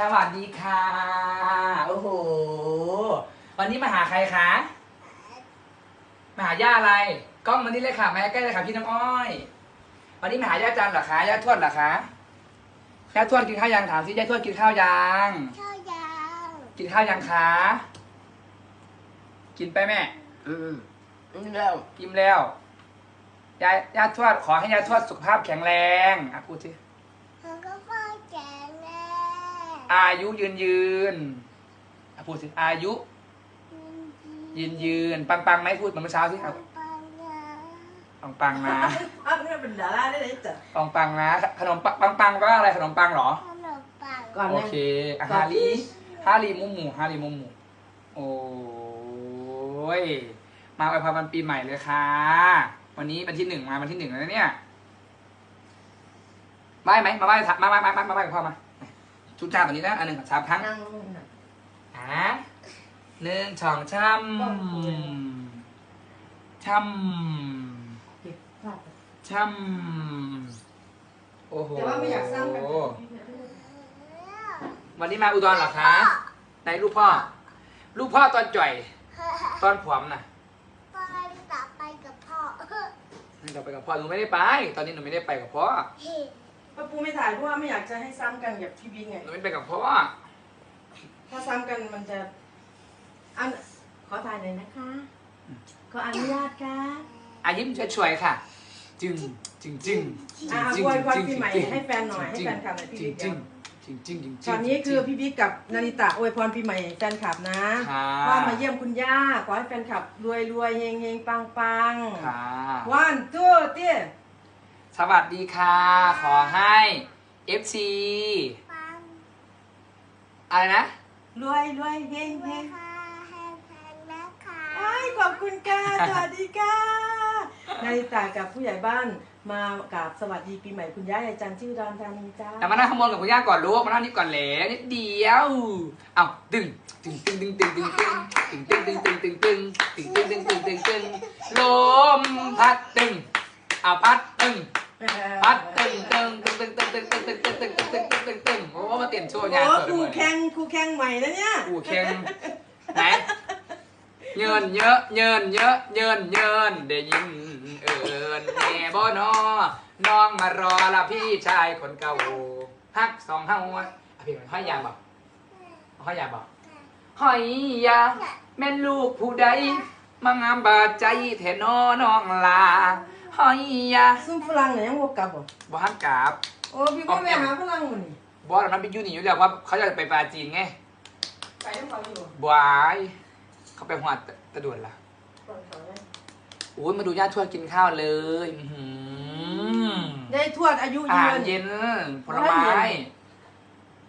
สวัสดีค่ะ โอ้โห วันนี้มาหาใครคะ มาหาย่าอะไร กล้องมานี่เลยค่ะมาใกล้เลยค่ะพี่น้ำอ้อย วันนี้มาหาย่าจันเหรอคะ ย่าทวดเหรอคะ ย่าทวดกินข้าวยังถามสิย่าทวดกินข้าวยัง ข้าวยาวกินข้าวยังคะ กินไปแม่ อืมนี่แล้วกินแล้ว ยายย่าทวดขอให้ย่าทวดสุขภาพแข็งแรง อะพูดสิ มันก็พ่อแก่แน่ อายุยืนยืนอะพูดสิอายุ ยืนยืน ปังปังไหมพูดเหมือนเมื่อเช้าสิครับปังนะปังปังนะอ้าวนี่เป็นดาราได้เลยจ้ะปังปังนะ ขนมปังปังปังแปลว่าอะไรขนมปังเหรอขนมปังก่อนโอนะเคอะฮารีฮารีมุมหมูฮารีมุมหมูโอ้ยมาอวยพรวันปีใหม่เลยค่ะ วันนี้วันที่หนึ่งมาวันที่หนึ่งแล้วนะเนี่ยไหว้ไหมมาไหว้มามามามามาไหว้กับพ่อมา ชุดจ้าแบบนี้นะอันหนึ่งสามครั้งนั่งลงน่ะอะหนึ่งสองช่ำช่ำเก็บภาพช่ำโอ้โหแต่ว่าไม่อยากสร้างกันวันนี้มาอุดรเหรอคะไหนลูกพ่อลูกพ่อตอนจ่อย ตอนผอมน่ะตอนต่อไปกับพ่อเราไปกับพ่อหนูไม่ได้ไป ตอนนี้หนูไม่ได้ไปกับพ่อเฮ้ย ป้าปูไม่ถ่ายเพราะว่าไม่อยากจะให้ซ้ำกันกับพี่บิ๊กไง หนูไม่ไปกับพ่อถ้าซ้ำกันมันจะอันขอถ่ายหน่อยนะคะ ขออนุญาตค่ะอายิ้มช่วยๆค่ะ จึงจึงจึงจึงอะจึงอวยพรจึงปีใหม่จึงให้แฟนหน่อยให้แฟนคลับหน่อยพี่จึงบิ๊กจึเดี๋งยวจึงจึงจึง ตอนนี้คือพี่บิ๊กกับนาริตะอวยพรปีใหม่แฟนคลับนะ ค่ะ ว่ามาเยี่ยมคุณย่าขอให้แฟนคลับรวยรวยเฮงเฮงปังปังค่ะ วันตัวเตี้ย สวัสดีค่ะ ขอให้ FC ปังอะไรนะ รวยรวยเฮงด้เฮวยงค่ะให้แพงนะคะไอ้ยขอบคุณค่ะ สวัสดีค่ะนาริตากับผู้ใหญ่บ้านมากราบสวัสดีปีใหม่คุณย่ายายจันทร์ชื่อดอนธานีจ้าแต่มานั่งข้างบนกับคุณย่าก่อนลูกมานั่งนี่ก่อนแหละนิดเดียวเอาดึงดึงดึงดึงดึงดึงดึงดึงดึงดึงดึงดึงดึงดึงดึงดึงดึงดึงดึงลมพัดดึงเอาพัดดึง โอ้มาเตรียมโชว์งานโอ้สวยครูเลยแข่งครูแข่งใหม่นะเนี่ยกูเค็งไหนเยินเยอะเยินเยอะเยินเยินได้ยินเอิญแม่บ่นอน้องมารอละพี่ชายคนเก่าฮักสองเฮาอะอะพี่มันห้อยยางบอกห้อยยางบอกห้อยยาแม่นลูกผู้ใดมางามบาดใจแทนอน้องลาห้อยยาซุ่มฝรั่งเนี่ยยังวกกลับบ่บ่ฮักกราบโอ้พี่ก็ไปหาฝรั่งมันนี่ บอสนั้นไปยุ่นี่อยู่แล้วว่าเขาจะไปปาจีนไงไปต้องเขาอยู่บวายเขาไปหัวตะด่วนละก่อนเขาเนี่ยโอ้ยมาดูญาติทวดกินข้าวเลยอื้อหือยายทวดอายุอายืหารน เย็นผลไม้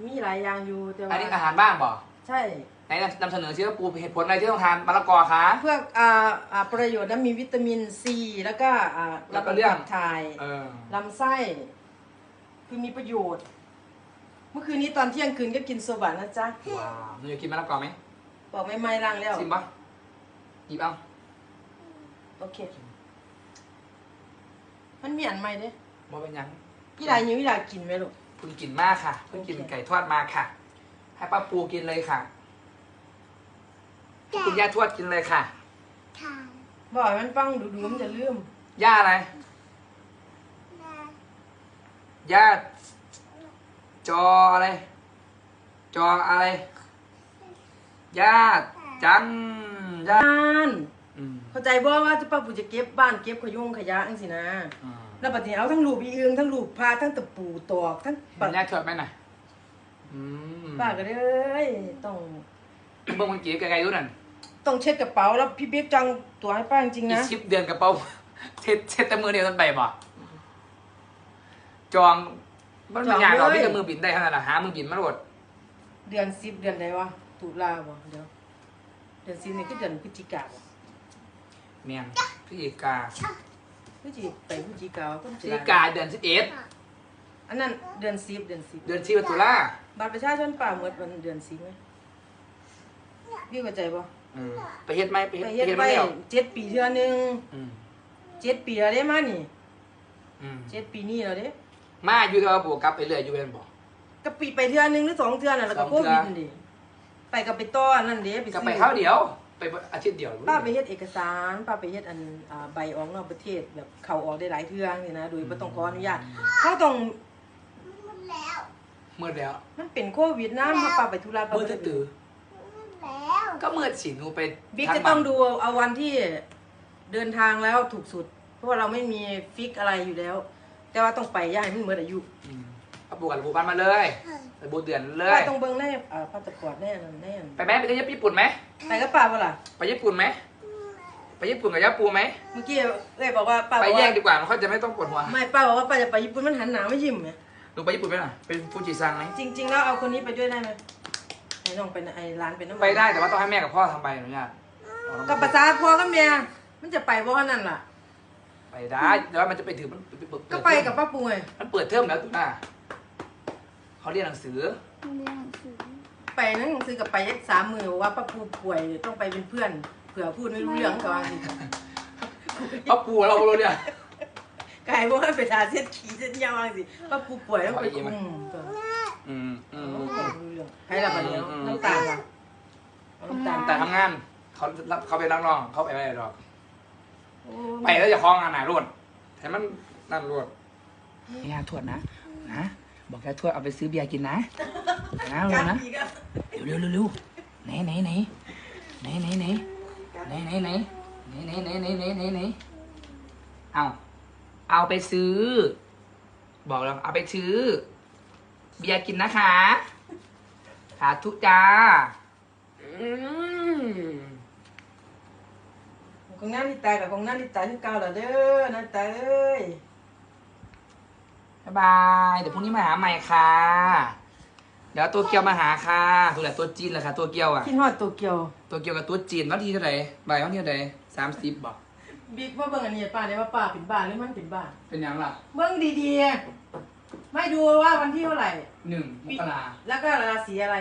มีหลายอย่างอยู่แต่อันว่านี้อาหารบ้างบ่ใช่ ไหนนำเสนอซิว่าปูเหตุผลอะไรที่ต้องทานมะละกอคะ เพื่ออ่าอ่าประโยชน์นั้นมีวิตามินซีแล้วก็อ่าแล้วก็เรื่อง ขับถ่ายเออลำไส้ คือมีประโยชน์ เมื่อคืนนี้ตอนเที่ยงคืนก็กินโซบะนะจ๊ะว้าวมึงอยากกินมะละกอไหมบอกไม่ไม่ล้างแล้วชิมปะหยิบเอาโอเค มันมีอันใหม่เด้บ่เป็นหยังพี่ดายังพี่ดากินไหมลูก เพิ่งกินมากค่ะ เพิ่งกินโอเค ไก่ทอดมาค่ะ ให้ป้าปูกินเลยค่ะให้คุณย่าทวดกินเลยค่ะค่ะบอกให้มันฟังดูดูมันจะลืมย่าอะไร นะย่า จออะไร จออะไรย่าจันย่าบ้านอืมเข้าใจบ่ว่าจะป้าปู่จะเก็บบ้านเก็บขยุ่งขยะจังสินะอืมแล้วปัจจุบันเอาทั้งลูกอีเอืองทั้งลูกพาทั้งตะปูตอกทั้งปัญญาเถิดไหมหน่อยอืมป้าก็เลยต้องเบิ่งมันเก๋ไกลๆดูนั่นต้องเช็ดกระเป๋าแล้วพี่เบ๊กจังตัวให้ป้าจริงๆอีนะกสิบเดือนกระเป๋าเช็ดเช็ดแต่มือเดียวตันไปบ่จอง มันเป็นอย่างเราที่กับมือบินได้ขนาดนั้นหามือบินมาโหลดเดือนสิบเดือนไหนวะตุลาบ่เดี๋ยวเดือนสิบนี่คือเดือนพฤศจิกาบ่เมียนพฤศจิกาพฤศจิไปพฤศจิกาก็พฤศจิกาเดือนสิบเอ็ดอันนั้นเดือนสิบเดือนสิบเดือนสิบตุลาบัตรประชาชนป้าหมดวันเดือนสิบไหมพี่เข้าใจบ่อืมไปเฮ็ดไหมไปเฮ็ดไปไปเฮ็ดเฮ็ดไปมาแล้วเจ็ดปีเทื่อหนึงอืมเจ็ดปีแล้วเด้มานี่อืมเจ็ดปีนี้แล้วเด้ มาอยู่ที่ว่าบวกกลับไปเรื่อยอยู่เป็นบ่กะปิไปเทื่อนึงหรือสองเทื่อน่ะแล้วก็สโคองเทื่วิอ ดนั่นดิไปกับไปต้อนั่นเด้ไปก็ซื้อไปข้าวเดียว ไปอาทิตย์เดียวป้าไปเฮ็ดเอกสารป้าไปเฮ็ดอันอ่าใบออกนอกประเทศแบบเข้าออกได้หลายเทื่อนี่นะโดยบ่ต้องขออนุญาตเขาต้องหมดแล้วมืดแล้วมันเป็นโควิดนะถ้าป้าไปธุระป้ามืดบ่ได้ตื่นหมดแล้วก็มืดสิหนูไปบิ๊กทัจะต้องดูเอาวันที่เดินทางแล้วถูกสุด เพราะว่าเราไม่มีฟิกอะไรอยู่แล้ว แต่ว่าต้องไปอย่าให้มันหมดอายุอืมเอาปูกับปูบ้านมาเลยไปบูเดือนเลป้ายต้องเบิ่งแน่อ่าพาสปอร์ตแน่นั่นแน่นไปไหมไปญี่ปุ่นไหมไปกับป้าบ่ล่ะไปญี่ปุ่นไหมไปญี่ปุ่นกับย่าปูไหมเมื่อกี้เอ้ยบอกว่าป้าไปบอกแยว่ากดีกว่ามันเขาจะไม่ต้องปวดหัวไม่ป้าบอกว่าป้าจะไปญี่ปุ่นมันหันหนาไม่ยิ้มไงหนูไปญี่ปุ่นไหมล่ะเป็นฟูจิซังไหมจริง ๆ แล้วเอาคนนี้ไปด้วยได้ไหมไอ้น้องไปไอ้ร้านเป็นน้ำมันไปได้แต่ว่าต้องให้แม่กับพ่อทำใบอนุญาตกับภาษาพ่อกับแม่มันจะไปบ่นั่นล่ะ ไปได้แต่ว่ามันจะไปถือมันเปิดก็ไปกับป้าปุ้ยมันเปิดเทอมแล้วตุ๊น่าเขาเรียนหนังสือ เรียนหนังสือไปนั่นหนังสือกับไปยักสามมือบอกว่าป้าปูป่วยต้องไปเป็นเพื่อนเผื่อพูดไม่รู้เรื่องก่อนเขาปูเราเราเนี่ยกลายว่าไปทาเส้นขี้เส้นยาวสิป้าปูป่วยต้องไปคุมก่อนอืมอืมให้ระบาดเนี้ยน้ำตาลอะน้ำตาลแต่ทำงานเขาเขาเป็นนักร้องเขาไปไม่ได้หรอกโอ้ ไปแล้วจะคล้องงานไหนรวดแต่มันนั่นรวดยาทวดนะนะบอกยาทวดเอาไปซื้อเบียร์กินนะนะเร็วนะอีกอะเร็วเร็วเร็วไหนไหนไหนไหนไหนไหนไหนไหนไหนไหนไหนไหนไหนไหนไหนเอาเอาไปซื้อ บอกแล้วเอาไปซื้อ เบียร์กินนะคะสาธุจ้าอืม ของน้าลิตากับของน้าลิตาที่เก่าแล้วเด้อน้าตาเอ้ยบ๊ายบาย เดี๋ยวพรุ่งนี้มาหาใหม่ค่ะ เดี๋ยวตัวเกียวมาหาค่ะตัวแหละตัวจีนแหละค่ะตัวเกียวอะคิดฮอดโตเกียว ตัวเกียวกับตัวจีนวันที่เท่าไหร่บ่ายวันที่เท่าไหร่สามสิบบอกบิ๊กว่าเบิ่งอันนี้ป้าเนี่ยว่าป้าเป็นบ้าหรือมันเป็นบ้าเป็นยังล่ะเบิ่งดีๆ ไม่ดูว่าวันที่เท่าไหร่หนึ่งมกราแล้วก็ราศีอะไร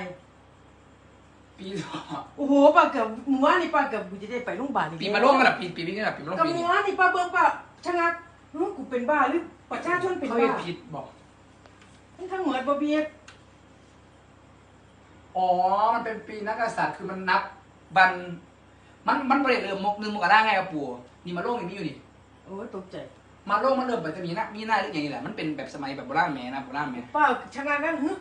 ปีสองโอ้โหป้าเกือบหมู่บ้านนี่ป้าเกือบกูจะได้ไปโรงพยาบาลอีกปีมาร่วมกันแบบปีปีนี้กันแบบปีมาร่วมกับปีหมู่นี้บ้านนี่ป้าเบิ่งป้าชะงักเฮ้กูเป็นบ้าหรือประชาชนเป็นเขาเห็บ้านผิดบอก ทั้งทั้งเหมือนบ่เบียดอ๋อ มันเป็นปีนักกษัตริย์คือมันนับบัน มันมันเปลี่ยนเริ่มมกหนึ่งมกราไงกับปู่นี่มาโลกอย่างนี้อยู่นี่ โอ้ยตกใจ มาโลกมันเริ่มแบบจะมีหน้ามีหน้าเรื่องอย่างนี้แหละ มันเป็นแบบสมัยแบบโบราณแม่นะโบราณแม่ป้าชะงักกันเฮ้